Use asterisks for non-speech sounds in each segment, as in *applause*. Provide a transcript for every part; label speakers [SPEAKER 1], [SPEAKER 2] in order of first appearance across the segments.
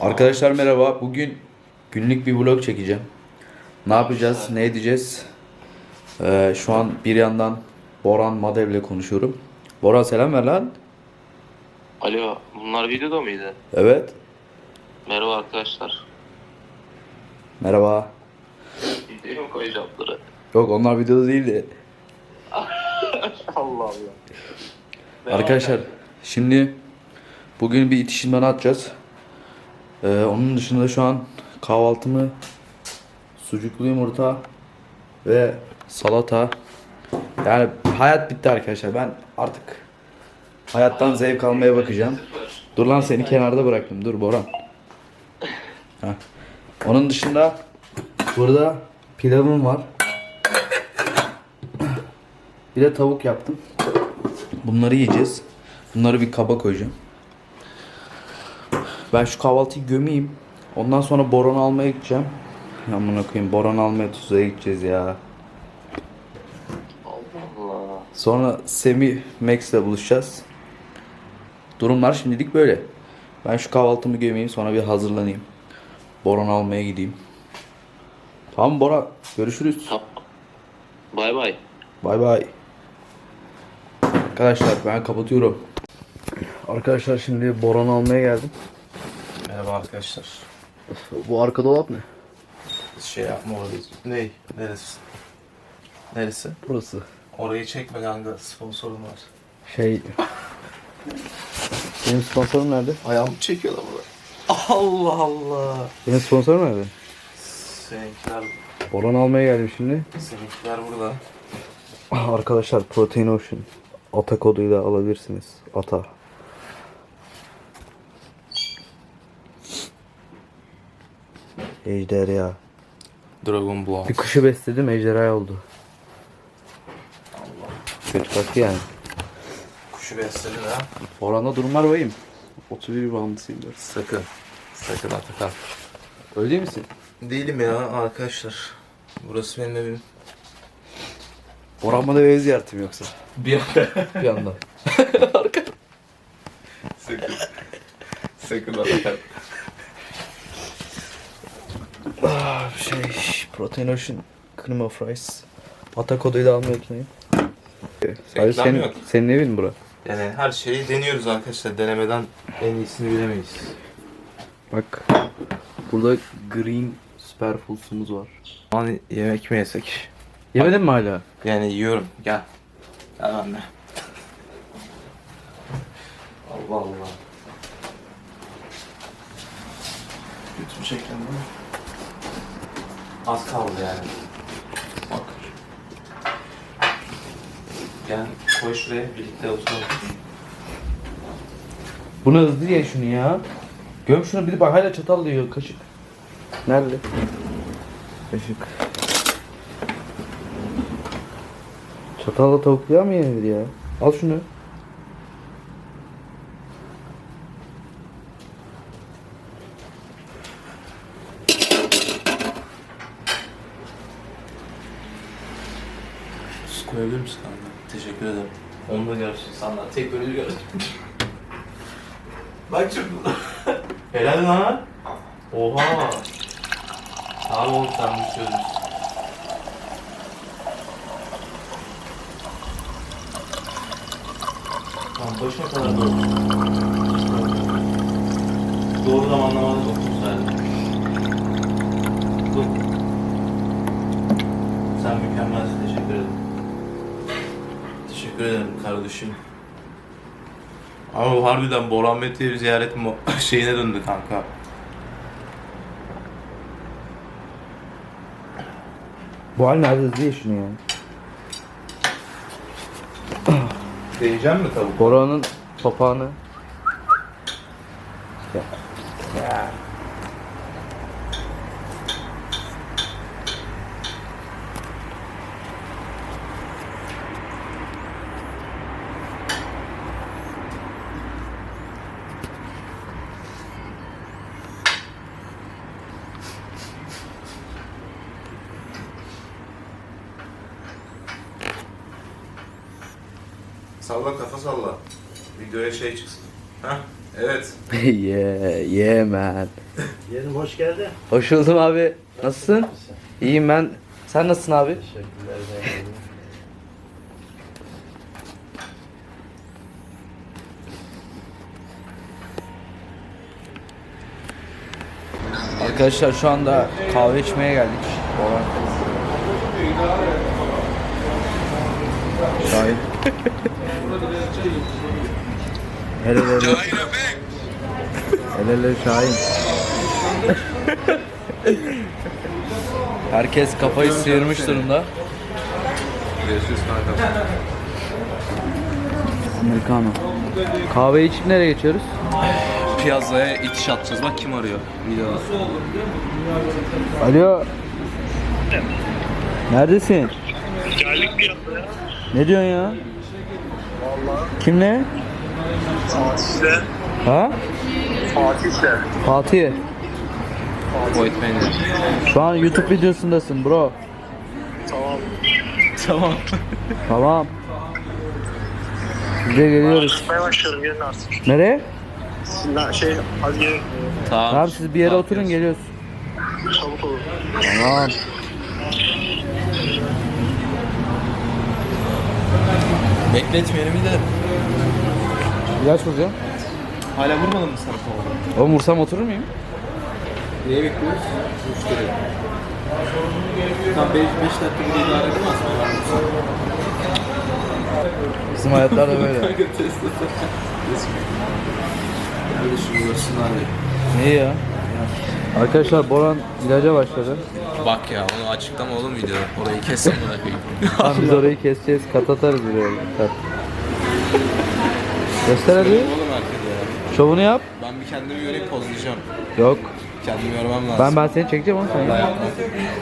[SPEAKER 1] Arkadaşlar merhaba. Bugün günlük bir vlog çekeceğim. Ne yapacağız, ne edeceğiz? Ee, şu an bir yandan Boran Madev ile konuşuyorum. Boran selam ver lan.
[SPEAKER 2] Alo, bunlar videoda mıydı?
[SPEAKER 1] Evet.
[SPEAKER 2] Merhaba arkadaşlar.
[SPEAKER 1] Merhaba.
[SPEAKER 2] Videoya mı koyacağım bunları?
[SPEAKER 1] Yok onlar videoda değildi. *laughs*
[SPEAKER 2] Allah Allah. Merhaba
[SPEAKER 1] Arkadaşlar şimdi bugün bir itişimden atacağız. Ee, onun dışında şu an kahvaltımı sucuklu yumurta ve salata. Yani hayat bitti arkadaşlar. Ben artık hayattan zevk almaya bakacağım. Dur lan seni kenarda bıraktım. Dur Boran. Heh. Onun dışında burada pilavım var. Bir de tavuk yaptım. Bunları yiyeceğiz. Bunları bir kaba koyacağım. Ben şu kahvaltıyı gömeyim. Ondan sonra boron almaya gideceğim. Amına koyayım boron almaya Tuzla'ya gideceğiz ya.
[SPEAKER 2] Allah Allah.
[SPEAKER 1] Sonra Semi Max ile buluşacağız. Durumlar şimdilik böyle. Ben şu kahvaltımı gömeyim sonra bir hazırlanayım. Boron almaya gideyim. Tamam Bora görüşürüz.
[SPEAKER 2] Tamam. Bay bay.
[SPEAKER 1] Bay bay. Arkadaşlar ben kapatıyorum. Arkadaşlar şimdi boron almaya geldim.
[SPEAKER 3] Merhaba arkadaşlar.
[SPEAKER 1] Bu arka dolap ne?
[SPEAKER 3] Şey yapma orayı. Ney? Neresi? Neresi?
[SPEAKER 1] Burası.
[SPEAKER 3] Orayı çekme kanka. Sponsorum var.
[SPEAKER 1] Şey... Benim sponsorum nerede?
[SPEAKER 3] Ayağımı çekiyorlar burada. Allah Allah.
[SPEAKER 1] Benim sponsorum nerede?
[SPEAKER 3] Seninkiler,
[SPEAKER 1] Boron almaya geldim şimdi.
[SPEAKER 3] seninkiler burada.
[SPEAKER 1] Arkadaşlar Protein Ocean ata koduyla alabilirsiniz. Ata. Ejderha.
[SPEAKER 3] Dragon Ball.
[SPEAKER 1] Bir kuşu besledim ejderha oldu. Kötü kalktı yani.
[SPEAKER 3] Kuşu besledin ha.
[SPEAKER 1] Boran'da durumlar vahim. 31 bağımlısıyım ben.
[SPEAKER 3] Sakın. Sakın Atakan.
[SPEAKER 1] Öyle değil misin?
[SPEAKER 3] Değilim ya arkadaşlar. Burası benim evim.
[SPEAKER 1] Boran bana ev ziyaretim yoksa.
[SPEAKER 3] Bir anda.
[SPEAKER 1] Bir anda.
[SPEAKER 3] Sakın. Sakın Atakan.
[SPEAKER 1] Şey, Protein Ocean Cream of Rice. Ata koduyla almayı unutmayın.
[SPEAKER 3] Reklam
[SPEAKER 1] senin,
[SPEAKER 3] yok.
[SPEAKER 1] senin evin bura.
[SPEAKER 3] Yani her şeyi deniyoruz arkadaşlar. Denemeden en iyisini bilemeyiz.
[SPEAKER 1] Bak burada green superfoods'umuz var.
[SPEAKER 3] Hani yemek mi yesek?
[SPEAKER 1] Yemedin mi hala?
[SPEAKER 3] Yani yiyorum. Gel. Gel anne. Allah Allah. Götümü çektim mi? Az kaldı yani. Bak. Gel koy şuraya birlikte oturalım.
[SPEAKER 1] Bunu hızlı ye şunu ya. Göm şunu bir de bak hala çatal yiyor kaşık. Nerede? Kaşık. Çatalla tavuk ya mı yenir ya? Al şunu.
[SPEAKER 3] Su koyabilir misin anne? Teşekkür ederim. Onu da görsün sana. Tek böyle görsün. Bak çok Helal lan. Oha. Tamam oğlum sen bunu çözmüşsün. Tamam başına kadar doğru. Doğru zamanlamada dokun sadece. Dur. Sen mükemmelsin. Teşekkür ederim. Kardeşim. Ama bu harbiden Boran Mete'yi ziyaret *laughs* şeyine döndü kanka.
[SPEAKER 1] Bu hal nerede hızlı şunu ya.
[SPEAKER 3] Mi tavuk?
[SPEAKER 1] Boranın papağanı. Ya. Ya.
[SPEAKER 3] Salla kafa salla. Videoya şey çıksın. Heh. Evet. *laughs*
[SPEAKER 1] yeah, yeah man.
[SPEAKER 4] Yeğenim hoş geldin.
[SPEAKER 1] Hoş buldum abi. Nasılsın? İyiyim ben. Sen nasılsın abi? Arkadaşlar şu anda kahve içmeye geldik. Şahin. Helal helal. Helal helal Şahin. Herkes kafayı sıyırmış durumda. Americano. Kahve içip nereye geçiyoruz?
[SPEAKER 3] Piyazaya itiş atacağız. Bak kim arıyor videoda.
[SPEAKER 1] Alo. Neredesin?
[SPEAKER 4] Geldik bir anda ya.
[SPEAKER 1] Ne diyorsun ya? Kimle?
[SPEAKER 4] Fatih'le.
[SPEAKER 1] Ha?
[SPEAKER 4] Fatih'le.
[SPEAKER 1] Fatih.
[SPEAKER 3] Boyut beni.
[SPEAKER 1] Şu an YouTube videosundasın bro.
[SPEAKER 4] Tamam.
[SPEAKER 3] Tamam.
[SPEAKER 1] Tamam. Biz de geliyoruz.
[SPEAKER 4] Çıkmaya başlıyorum gelin artık.
[SPEAKER 1] Nereye?
[SPEAKER 4] Sinan şey hadi gelin.
[SPEAKER 3] Tamam.
[SPEAKER 1] Tamam siz bir yere oturun geliyoruz.
[SPEAKER 4] Çabuk olun.
[SPEAKER 1] Tamam.
[SPEAKER 3] Bekletmeyelim gidelim.
[SPEAKER 1] İlaç vuracağım.
[SPEAKER 3] Hala vurmadın mı sen kolu?
[SPEAKER 1] Oğlum vursam oturur muyum?
[SPEAKER 3] Neye bekliyoruz? Müşteri. Tam 5 dakika bir idare edemez mi?
[SPEAKER 1] Bizim hayatlar da böyle.
[SPEAKER 3] Kanka Tesla. Şunu görsünler de.
[SPEAKER 1] İyi ya. Arkadaşlar Boran ilaca başladı.
[SPEAKER 3] Bak ya onu açıklama oğlum videoda. Orayı kes amına koyayım. *laughs*
[SPEAKER 1] Tamam biz orayı keseceğiz. Kat atarız buraya. Kat. Göster hadi.
[SPEAKER 3] Oğlum herkese ya.
[SPEAKER 1] Şovunu yap.
[SPEAKER 3] Ben bir kendimi göreyim pozlayacağım.
[SPEAKER 1] Yok.
[SPEAKER 3] Kendimi görmem lazım.
[SPEAKER 1] Ben ben seni çekeceğim oğlum sen yap.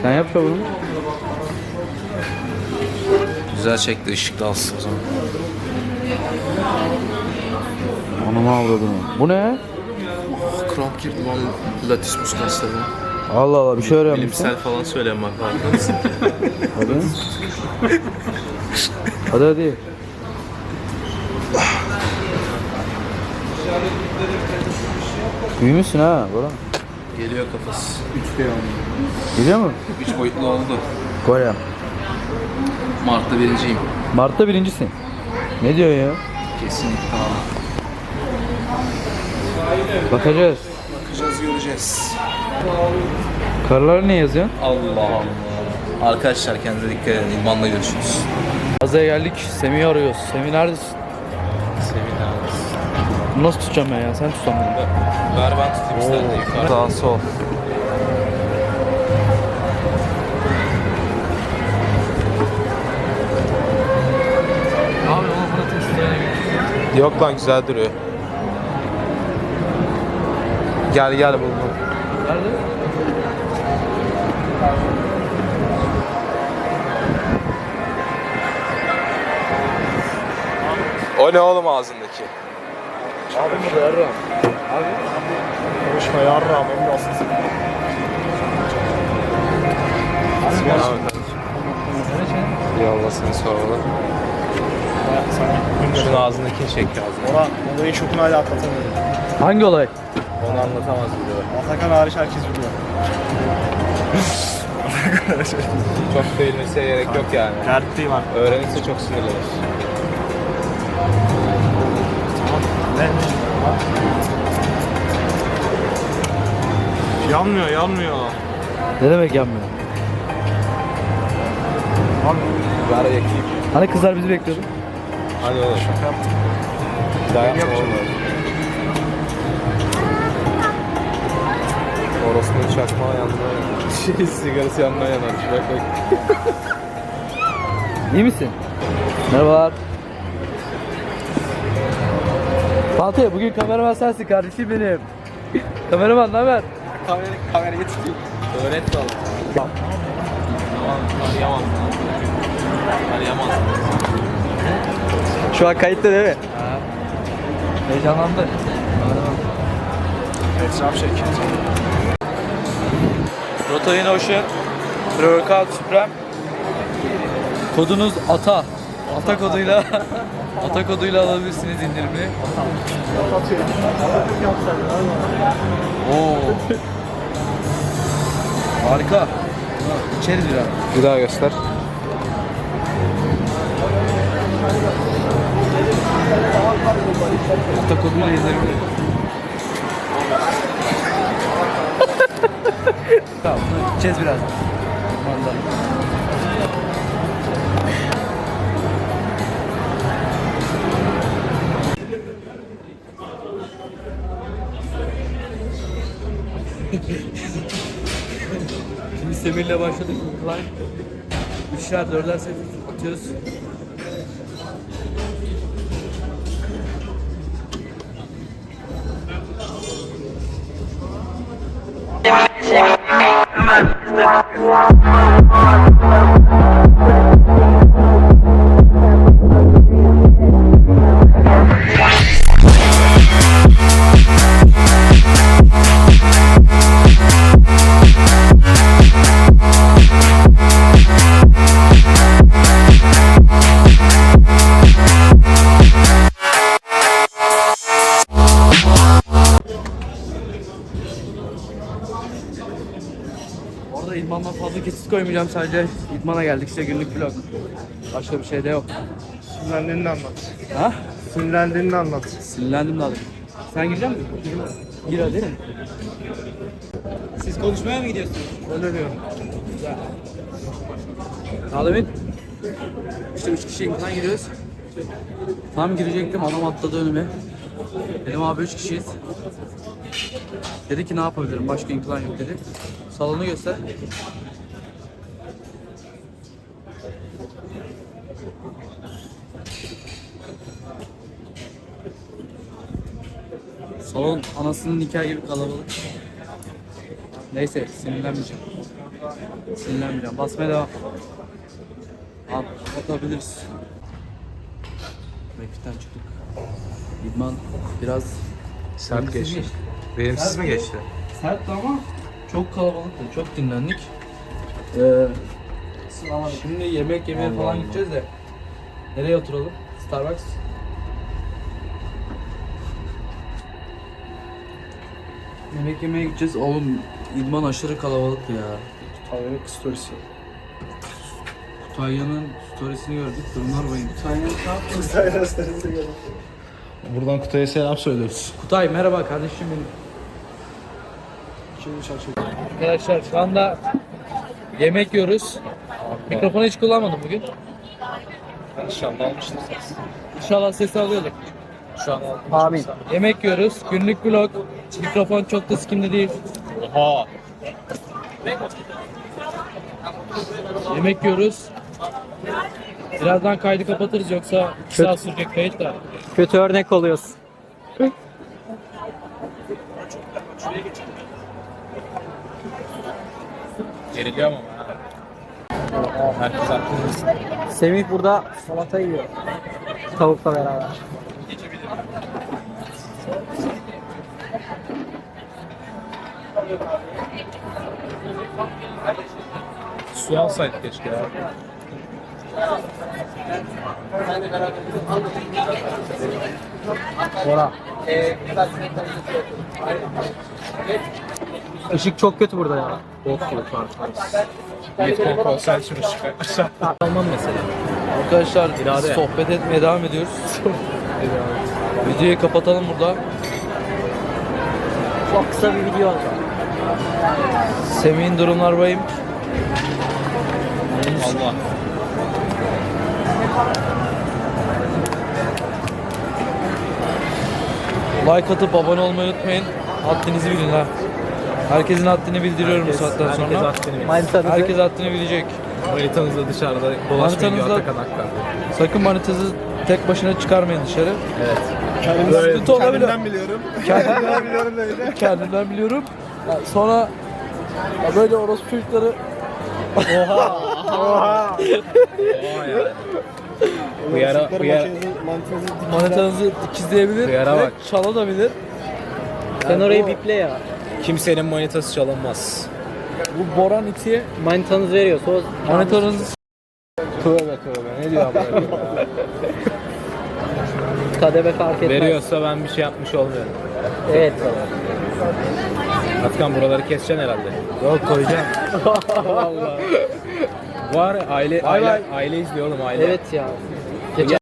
[SPEAKER 1] Sen yap şovunu.
[SPEAKER 3] Güzel çekti ışıklı alsın o zaman.
[SPEAKER 1] Anamı avradım. Bu ne?
[SPEAKER 3] Kramp girdi lan Latissimus kasları.
[SPEAKER 1] Allah Allah bir şey öğrenmişsin.
[SPEAKER 3] Bilimsel falan söylemek lazım.
[SPEAKER 1] Hadi. hadi hadi. Büyümüşsün ha Boran.
[SPEAKER 3] Geliyor kafası.
[SPEAKER 1] Geliyor mu?
[SPEAKER 3] 3 boyutlu oldu.
[SPEAKER 1] Kore.
[SPEAKER 3] Mart'ta birinciyim.
[SPEAKER 1] Mart'ta birincisin. Ne diyor ya?
[SPEAKER 3] Kesinlikle abi.
[SPEAKER 1] Bakacağız.
[SPEAKER 3] Bakacağız göreceğiz.
[SPEAKER 1] Karıları ne yazıyorsun?
[SPEAKER 3] Allah Allah. Arkadaşlar kendinize dikkat edin. İlman'la görüşürüz.
[SPEAKER 1] Azaya geldik. Semih'i arıyoruz. Semih neredesin?
[SPEAKER 3] Abi.
[SPEAKER 1] Bunu Nasıl tutacağım ben ya? Sen tutsan bunu.
[SPEAKER 3] Ver ben tutayım sen de yukarı. Sağ sol.
[SPEAKER 1] Abi onu bana test
[SPEAKER 3] Yok lan güzel duruyor. Gel gel buldum.
[SPEAKER 1] Nerede?
[SPEAKER 3] O ne oğlum ağzındaki?
[SPEAKER 1] Abi burada Erdoğan. Abi.
[SPEAKER 4] Konuşma yarrağım emin olsun.
[SPEAKER 3] Yallah seni sormalı. Şunun ağzındakini çek ağzına.
[SPEAKER 4] Ona olayı çok hala atlatamıyorum.
[SPEAKER 1] Hangi olay?
[SPEAKER 3] Onu anlatamaz biliyor.
[SPEAKER 4] Atakan hariç herkes biliyor. *laughs*
[SPEAKER 3] Çok da bilmesine gerek yok yani.
[SPEAKER 4] Dertliyim artık.
[SPEAKER 3] Öğrenirse çok sinirlenir.
[SPEAKER 4] Ne? Yanmıyor yanmıyor.
[SPEAKER 1] Ne demek yanmıyor?
[SPEAKER 3] Ver yakayım.
[SPEAKER 1] Hani kızlar bizi bekliyordu?
[SPEAKER 3] Hadi oğlum.
[SPEAKER 4] Şaka yaptım.
[SPEAKER 3] Daha yapma oğlum. Orospu'nun çakmağı yanına. *laughs* Şey, sigarası yanına yanar. Bak bak.
[SPEAKER 1] İyi misin? Merhabalar. Fatih bugün kameraman sensin kardeşim benim. kameraman ne haber?
[SPEAKER 3] Kamera, kamera getireyim. Öğret bana. Tamam. Arayamaz. Arayamaz.
[SPEAKER 1] Şu an kayıtta değil mi? Heyecanlandı.
[SPEAKER 4] Etraf çek.
[SPEAKER 1] Protein Ocean Pre-Workout Supreme Kodunuz ATA ata koduyla *laughs* ata koduyla alabilirsiniz indirimi. Oo. Harika. İçeriz biraz.
[SPEAKER 4] Bir daha göster.
[SPEAKER 1] Ata koduyla indirim. Tamam, bunu içeceğiz biraz. Ormanda. Şimdi Semir'le başladık. Üçer, dörder set atıyoruz. Koymayacağım sadece idmana geldik işte günlük vlog. Başka bir şey de yok.
[SPEAKER 4] Sinirlendiğini anlat.
[SPEAKER 1] Ha?
[SPEAKER 4] Sinirlendiğini anlat.
[SPEAKER 1] Sinirlendim de abi. Sen girecek misin? Gir hadi. Siz konuşmaya mı gidiyorsunuz?
[SPEAKER 4] Öyle diyorum.
[SPEAKER 1] Alemin. İşte üç kişi imkan giriyoruz. Tam girecektim adam atladı önüme. Dedim abi üç kişiyiz. Dedi ki ne yapabilirim başka imkan yok dedi. Salonu göster. Salon anasının nikahı gibi kalabalık. Neyse sinirlenmeyeceğim. Sinirlenmeyeceğim. Basmaya devam. Al, atabiliriz. Mekfitten çıktık. İdman biraz
[SPEAKER 4] Sert
[SPEAKER 1] verimsiz
[SPEAKER 4] geçti. Verimsiz mi geçti?
[SPEAKER 1] Sertti ama çok kalabalıktı. Çok dinlendik. Ee, şimdi yemek yemeye falan gideceğiz de. Nereye oturalım? Starbucks. Yemek yemeye gideceğiz. Oğlum idman aşırı kalabalıktı ya.
[SPEAKER 4] Tabii storiesi.
[SPEAKER 1] Kutayya'nın storiesini gördük. Durumlar bayım.
[SPEAKER 4] Buradan Kutay'a selam söylüyoruz.
[SPEAKER 1] Kutay merhaba kardeşim benim.
[SPEAKER 4] Şimdi şaşırdım.
[SPEAKER 1] Arkadaşlar şu anda yemek yiyoruz. Mikrofonu hiç kullanmadım bugün.
[SPEAKER 4] İnşallah almıştır ses.
[SPEAKER 1] İnşallah sesi alıyorduk.
[SPEAKER 4] Şu an
[SPEAKER 1] Amin. Yemek yiyoruz. Günlük vlog. Mikrofon çok da sikimde değil.
[SPEAKER 4] Oha.
[SPEAKER 1] Yemek yiyoruz. Birazdan kaydı kapatırız yoksa 2 saat sürecek kayıt da.
[SPEAKER 5] Kötü örnek oluyorsun.
[SPEAKER 4] Geriliyor ama. Herkes hakkında.
[SPEAKER 5] Semih burada salata yiyor. Tavukla beraber.
[SPEAKER 4] Su alsaydık keşke ya.
[SPEAKER 5] Bora. Işık çok kötü burada ya.
[SPEAKER 4] Bok gibi farkındayız. Vietcong olsaydı şunu çıkartırsa.
[SPEAKER 5] Almam mesela.
[SPEAKER 1] Arkadaşlar
[SPEAKER 5] İrade.
[SPEAKER 1] sohbet etmeye devam ediyoruz. *laughs* Videoyu kapatalım burada.
[SPEAKER 5] Çok kısa bir video olacak.
[SPEAKER 1] Semih'in durumlar bayım.
[SPEAKER 4] Allah.
[SPEAKER 1] Like atıp abone olmayı unutmayın. Haddinizi bilin ha. Herkesin haddini bildiriyorum bu saatten
[SPEAKER 4] Herkes
[SPEAKER 1] sonra.
[SPEAKER 4] haddini bilir.
[SPEAKER 5] Manitanızı
[SPEAKER 1] Herkes haddini bilecek.
[SPEAKER 4] Manitanızla dışarıda dolaşmayın diyor
[SPEAKER 1] Manitanızla-. Sakın manitası tek başına çıkarmayın dışarı.
[SPEAKER 4] Böyle
[SPEAKER 1] Sıkıntı olabilir.
[SPEAKER 4] biliyorum.
[SPEAKER 1] Kendimden biliyorum böyle. *laughs* Kendimden biliyorum. Ya sonra ya böyle orospu çocukları
[SPEAKER 4] Oha yani. Bu yara, bu yara,
[SPEAKER 1] manitanızı dikizleyebilir
[SPEAKER 4] Duyara
[SPEAKER 1] ve
[SPEAKER 4] bak.
[SPEAKER 1] çalabilir.
[SPEAKER 5] Sen orayı biple ya.
[SPEAKER 4] kimsenin manitası çalınmaz.
[SPEAKER 1] Bu Boran iti
[SPEAKER 5] Manitanız veriyorsa o
[SPEAKER 1] manitanızı
[SPEAKER 3] Tövbe tövbe ne diyor ya?
[SPEAKER 5] Kademe fark etmez.
[SPEAKER 3] Veriyorsa ben bir şey yapmış olmuyorum.
[SPEAKER 5] Evet baba.
[SPEAKER 3] Atakan buraları keseceksin herhalde. Yok koyacağım. Allah. Var aile aile, aile izliyor oğlum aile.
[SPEAKER 5] Evet ya. Geçen